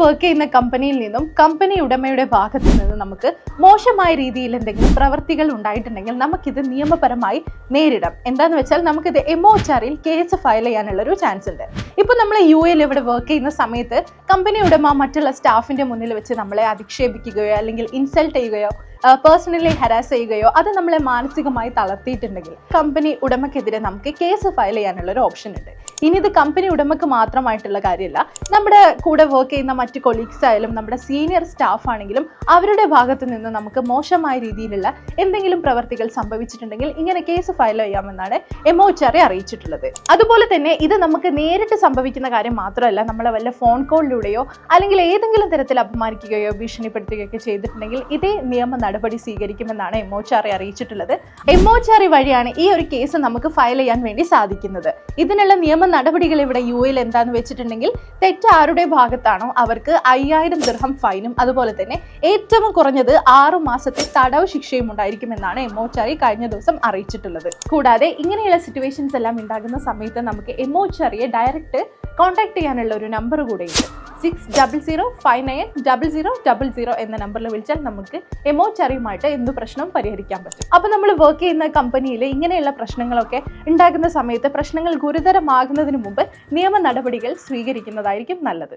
Work ചെയ്യുന്ന കമ്പനിയിൽ നിന്നും കമ്പനി ഉടമയുടെ ഭാഗത്ത് നിന്ന് നമുക്ക് മോശമായ രീതിയിൽ എന്തെങ്കിലും പ്രവൃത്തികൾ ഉണ്ടായിട്ടുണ്ടെങ്കിൽ നമുക്കിത് നിയമപരമായി നേരിടാം. എന്താന്ന് വെച്ചാൽ നമുക്കിത് എമോച്ചാറിൽ കേസ് ഫയൽ ചെയ്യാനുള്ള ഒരു ചാൻസ് ഉണ്ട്. ഇപ്പൊ നമ്മൾ യു എയിൽ ഇവിടെ വർക്ക് ചെയ്യുന്ന സമയത്ത് കമ്പനി ഉടമ മറ്റുള്ള സ്റ്റാഫിന്റെ മുന്നിൽ വെച്ച് നമ്മളെ അധിക്ഷേപിക്കുകയോ അല്ലെങ്കിൽ ഇൻസൾട്ട് ചെയ്യുകയോ പേഴ്സണലി ഹരാസ് ചെയ്യുകയോ അത് നമ്മളെ മാനസികമായി തളർത്തിയിട്ടുണ്ടെങ്കിൽ കമ്പനി ഉടമക്കെതിരെ നമുക്ക് കേസ് ഫയൽ ചെയ്യാനുള്ള ഒരു ഓപ്ഷൻ ഉണ്ട്. ഇനി ഇത് കമ്പനി ഉടമക്ക് മാത്രമായിട്ടുള്ള കാര്യമല്ല. നമ്മുടെ കൂടെ വർക്ക് ചെയ്യുന്ന മറ്റ് കൊളീഗ്സ് ആയാലും നമ്മുടെ സീനിയർ സ്റ്റാഫ് ആണെങ്കിലും അവരുടെ ഭാഗത്ത് നിന്ന് നമുക്ക് മോശമായ രീതിയിലുള്ള എന്തെങ്കിലും പ്രവർത്തികൾ സംഭവിച്ചിട്ടുണ്ടെങ്കിൽ ഇങ്ങനെ കേസ് ഫയൽ ചെയ്യാമെന്നാണ് എമോച്ചാറെ അറിയിച്ചിട്ടുള്ളത്. അതുപോലെ തന്നെ ഇത് നമുക്ക് നേരിട്ട് സംഭവിക്കുന്ന കാര്യം മാത്രമല്ല നമ്മളെ വല്ല ഫോൺ കോളിലൂടെയോ അല്ലെങ്കിൽ ഏതെങ്കിലും തരത്തിൽ അപമാനിക്കുകയോ ഭീഷണിപ്പെടുത്തുകയോ ചെയ്തിട്ടുണ്ടെങ്കിൽ ഇതേ നിയമ നടപടി സ്വീകരിക്കുമെന്നാണ് എമോച്ചാറി അറിയിച്ചിട്ടുള്ളത്. എമോച്ചാറി വഴിയാണ് ഈ ഒരു കേസ് നമുക്ക് ഫയൽ ചെയ്യാൻ വേണ്ടി സാധിക്കുന്നത്. ഇതിനുള്ള നിയമ നടപടികൾ ഇവിടെ യു എയിൽ എന്താന്ന് വെച്ചിട്ടുണ്ടെങ്കിൽ തെറ്റ് ആരുടെ ഭാഗത്താണോ അവർക്ക് അയ്യായിരം ദൃഹം ഫൈനും അതുപോലെ തന്നെ ഏറ്റവും കുറഞ്ഞത് ആറു മാസത്തെ തടവ് ശിക്ഷയും ഉണ്ടായിരിക്കുമെന്നാണ് ചാരി കഴിഞ്ഞ ദിവസം അറിയിച്ചിട്ടുള്ളത്. കൂടാതെ ഇങ്ങനെയുള്ള സിറ്റുവേഷൻസ് എല്ലാം ഉണ്ടാകുന്ന സമയത്ത് നമുക്ക് എമോച്ചാറിയെ ഡയറക്റ്റ് കോൺടാക്ട് ചെയ്യാനുള്ള ഒരു നമ്പർ കൂടെയുണ്ട്. Six double zero five nine double zero double zero എന്ന നമ്പറിൽ വിളിച്ചാൽ നമുക്ക് എമോച്ചറിയുമായിട്ട് എന്ത് പ്രശ്നവും പരിഹരിക്കാൻ പറ്റും. അപ്പോൾ നമ്മൾ വർക്ക് ചെയ്യുന്ന കമ്പനിയിൽ ഇങ്ങനെയുള്ള പ്രശ്നങ്ങളൊക്കെ ഉണ്ടാകുന്ന സമയത്ത് പ്രശ്നങ്ങൾ ഗുരുതരമാകുന്നതിന് മുമ്പ് നിയമ നടപടികൾ സ്വീകരിക്കുന്നതായിരിക്കും നല്ലത്